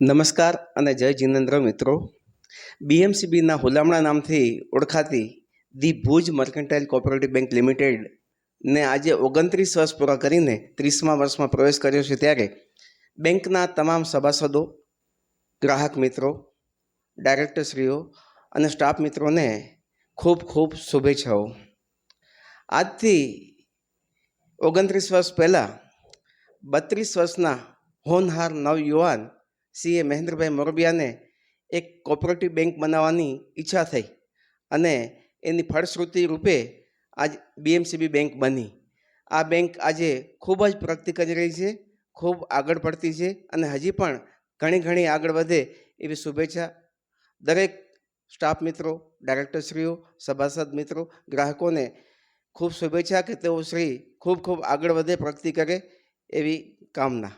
નમસ્કાર અને જય જીનેન્દ્ર મિત્રો. બીએમસીબીના હુલામણા નામથી ઓળખાતી the Bhuj mercantile cooperative bank limited ને આજે ઓગણત્રીસ વર્ષ પૂરા કરીને ત્રીસમા વર્ષમાં પ્રવેશ કર્યો છે ત્યારે બેંકના તમામ સભાસદો, ગ્રાહક મિત્રો, ડાયરેક્ટરશ્રીઓ અને સ્ટાફ મિત્રોને ખૂબ ખૂબ શુભેચ્છાઓ. આજથી ઓગણત્રીસ વર્ષ પહેલાં બત્રીસ વર્ષના હોનહાર નવયુવાન સીએ મહેન્દ્રભાઈ મોરબિયાને એક કોઓપરેટિવ બેંક બનાવવાની ઈચ્છા થઈ અને એની ફળશ્રુતિ રૂપે આજ બીએમસીબી બેંક બની. આ બેંક આજે ખૂબ જ પ્રગતિ કરી રહી છે, ખૂબ આગળ પડતી છે અને હજી પણ ઘણી ઘણી આગળ વધે એવી શુભેચ્છા દરેક સ્ટાફ મિત્રો ડાયરેક્ટરશ્રીઓ સભાસદ મિત્રો, ગ્રાહકોને ખૂબ શુભેચ્છા કે તેઓ શ્રી ખૂબ ખૂબ આગળ વધે, પ્રગતિ કરે એવી કામના.